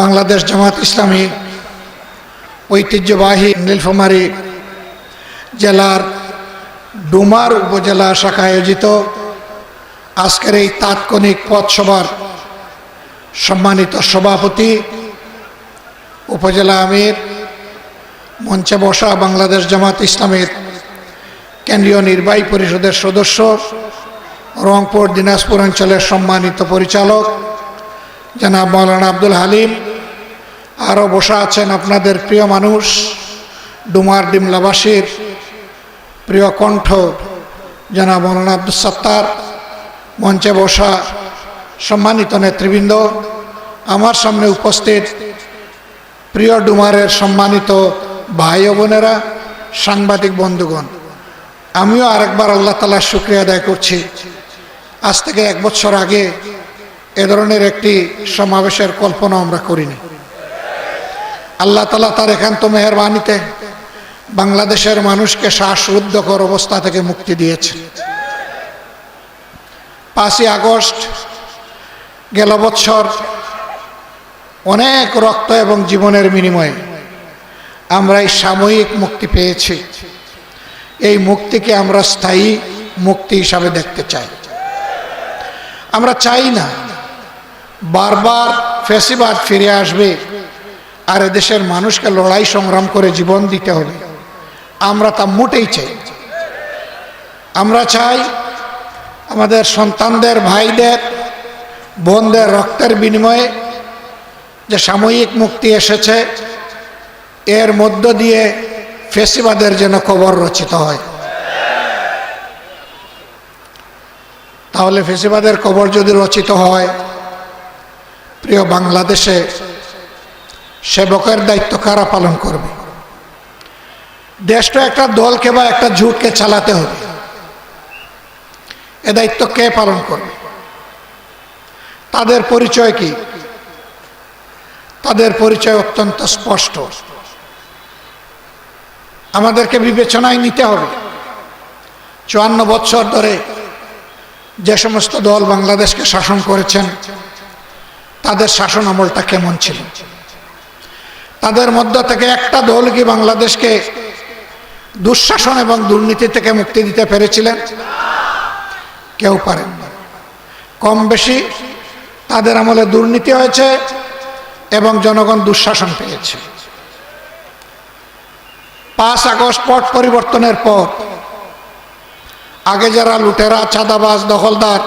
বাংলাদেশ জামাত ইসলামী ঐতিহ্যবাহী নীলফামারী জেলার ডুমার উপজেলা শাখা আয়োজিত আজকের এই তাৎক্ষণিক পথসভার সম্মানিত সভাপতি উপজেলা আমির মঞ্চে বসা বাংলাদেশ জামাত ইসলামের কেন্দ্রীয় নির্বাহী পরিষদের সদস্য, রংপুর, দিনাজপুর অঞ্চলের সম্মানিত পরিচালক, জনাব মৌলানা আব্দুল হালিম আরও বসা আছেন আপনাদের প্রিয় মানুষ, ডুমার ডিমলাবাসীর প্রিয় কণ্ঠ, জনাব মৌলানা আব্দুল সত্তার, মঞ্চে বসা সম্মানিত নেতৃবৃন্দ, আমার সামনে উপস্থিত প্রিয় ডুমারের সম্মানিত ভাই বোনেরা, সাংবাদিক বন্ধুগণ, আমিও আরেকবার আল্লাহ তালার শুক্রিয়া আদায় করছি। আজ থেকে এক বছর আগে এ ধরনের একটি সমাবেশের কল্পনা আমরা করিনি। আল্লাহ তালা তার একান্ত মেহরবানিতে বাংলাদেশের মানুষকে শ্বাসরুদ্ধকর অবস্থা থেকে মুক্তি দিয়েছে। পাঁচই আগস্ট গেল বৎসর অনেক রক্ত এবং জীবনের বিনিময়ে আমরা এই সাময়িক মুক্তি পেয়েছি। এই মুক্তিকে আমরা স্থায়ী মুক্তি হিসাবে দেখতে চাই। আমরা চাই না বারবার ফেসিবাদ ফিরে আসবে আর এদেশের মানুষকে লড়াই সংগ্রাম করে জীবন দিতে হবে। আমরা তা মোটেই চাই। আমরা চাই আমাদের সন্তানদের, ভাইদের, বোনদের রক্তের বিনিময়ে যে সাময়িক মুক্তি এসেছে, এর মধ্য দিয়ে ফেসিবাদের যেন কবর রচিত হয়। তাহলে ফেসিবাদের কবর যদি রচিত হয়, প্রিয় বাংলাদেশে সেবকের দায়িত্ব কারা পালন করবে? দেশটা একটা দলকে বা একটা ঝুটকে চালাতে হবে। এ দায়িত্ব কে পালন করবে? তাদের পরিচয় কি? তাদের পরিচয় অত্যন্ত স্পষ্ট। আমাদেরকে বিবেচনায় নিতে হবে। চুয়ান্ন বছর ধরে যে সমস্ত দল বাংলাদেশকে শাসন করেছেন, তাদের শাসন আমলটা কেমন ছিল? তাদের মধ্য থেকে একটা দল কি বাংলাদেশকে দুঃশাসন এবং দুর্নীতি থেকে মুক্তি দিতে পেরেছিলেন? কেউ পারেন কম বেশি তাদের আমলে দুর্নীতি হয়েছে এবং জনগণ দুঃশাসন পেয়েছে। পাঁচ আগস্ট পট পরিবর্তনের পর আগে যারা লুটেরা, চাঁদাবাজ, দখলদার